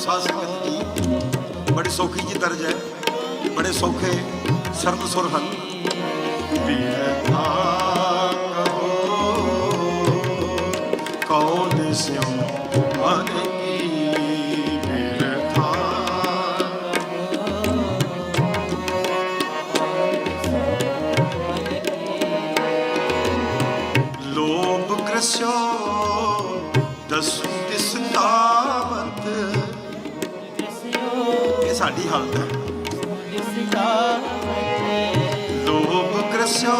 ਸਾਧ ਸੰਗਤ ਜੀ ਬੜੀ ਸੌਖੀ ਜੀ ਦਰਜ ਹੈ। ਬੜੇ ਸੌਖੇ ਸਰਲ ਸੁਰ ਹਨ। ਕੌਣ ਸਿਓ ਮਨ ਕੀ ਮਿਰਥਾ ਲੋਭ ਗ੍ਰਸਿਓ ਹਾਲਤ ਹੈ ਲੋਭ ਗ੍ਰਸਿਓ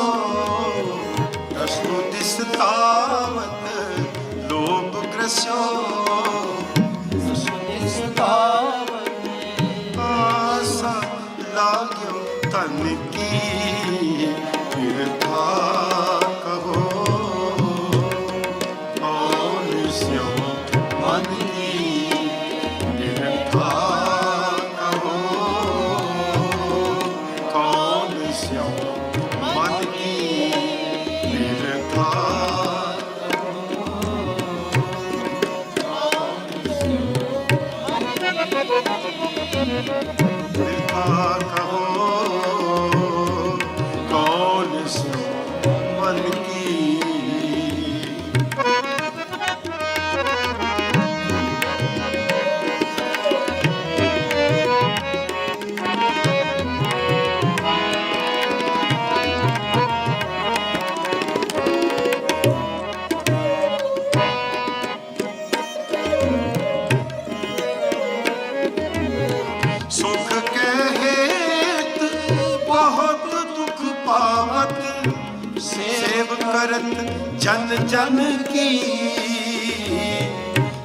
ਦਸੂ ਤਿਸ ਤਾਵਤ ਲੋਭ ਗ੍ਰਸਿਓ ਆਸਾ ਲਾਗਿਓ ਤਨ ਕੀ ਕਰਤ ਜਨ ਜਨ ਕੀ?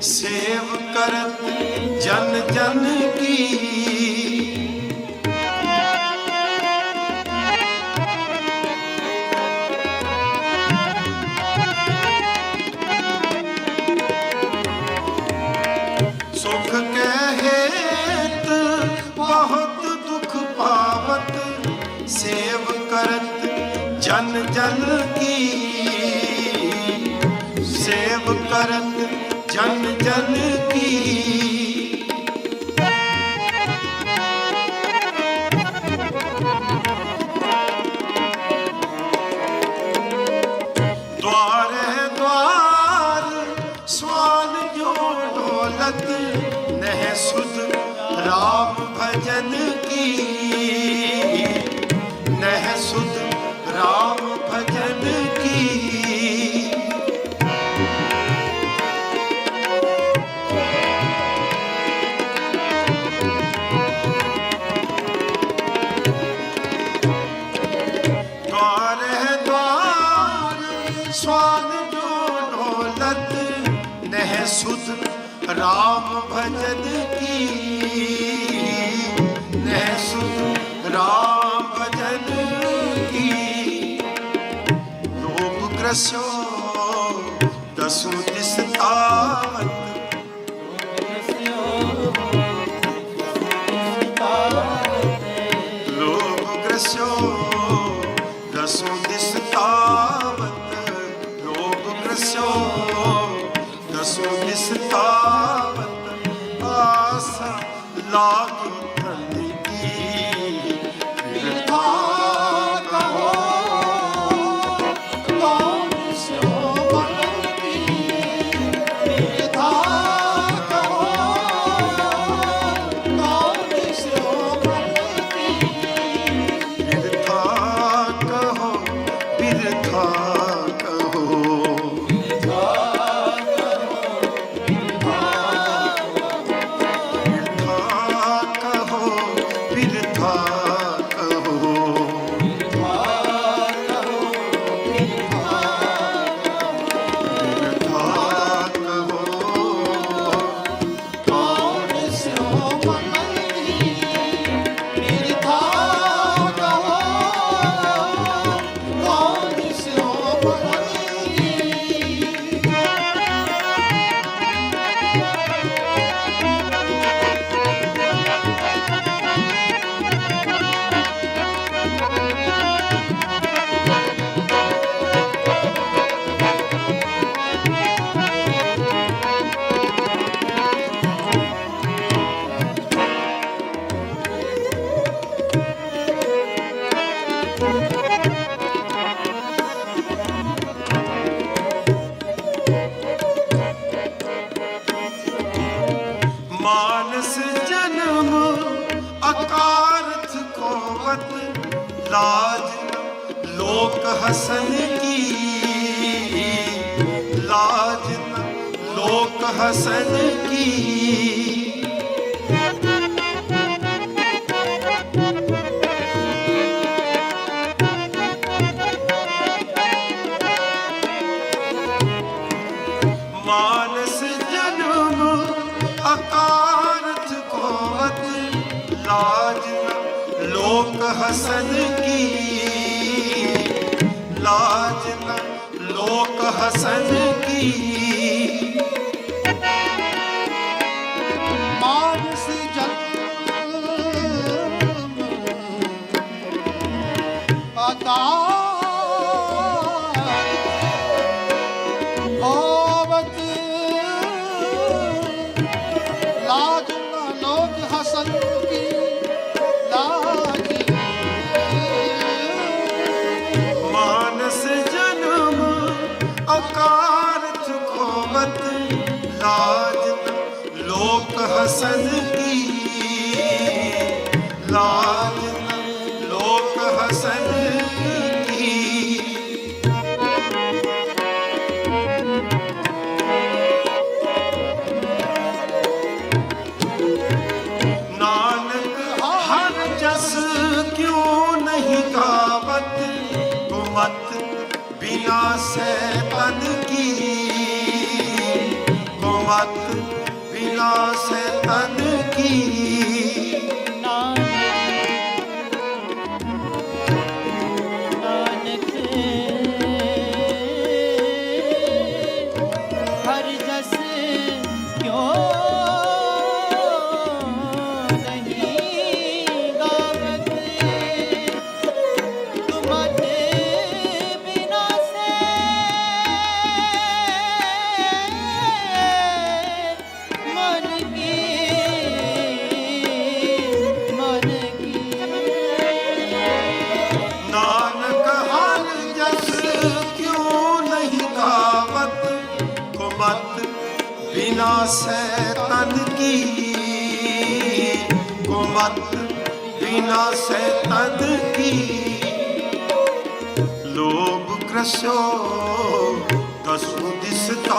ਸੇਵ ਕਰਤ ਜਨ ਜਨ ਕੀ? ਸੁਖ ਕੇ ਬਹੁਤ ਦੁਖ ਪਾਵਤ, ਸੇਵ ਕਰਤ ਜਨ ਜਨ ਕੀ? ਸੇਵ ਕਰਤ ਜਨ ਜਨ ਸੁਧ ਰਾਮ ਭਜਨ ਕੀ? ਨਹਿ ਸੁਧ ਰਾਮ ਭਜਨ ਕੀ? ਮਤ ਲਾਜ ਲੋਕ ਹਸਨ ਕੀ? ਲਾਜ ਲੋਕ ਹਸਨ ਕੀ? ਹਸਨ ਕੀ ਲਾਜ ਨ ਲੋਕ ਹਸਨ ਕੀ ਮਾਨਸ ਜਨਮ ਆਕਾਰ ਲੋਕ ਹਸਨ ਕੀ? ਲਾਜ ਨ ਲੋਕ ਹਸਨ ਕੀ? ਨਾਨਕ ਹਰ ਜਸ ਕਿਉ ਗੁਮਤ ਬਿਨਾ ਸੈ ਤਨ ਕੀ ਗੁਮਤ ਬਿਨਾ ਸੈ ਤਨ ਕੀ। ਲੋਭ ਕ੍ਰਸ਼ੋ ਦਸੂ ਦਿਸਤਾਵਤ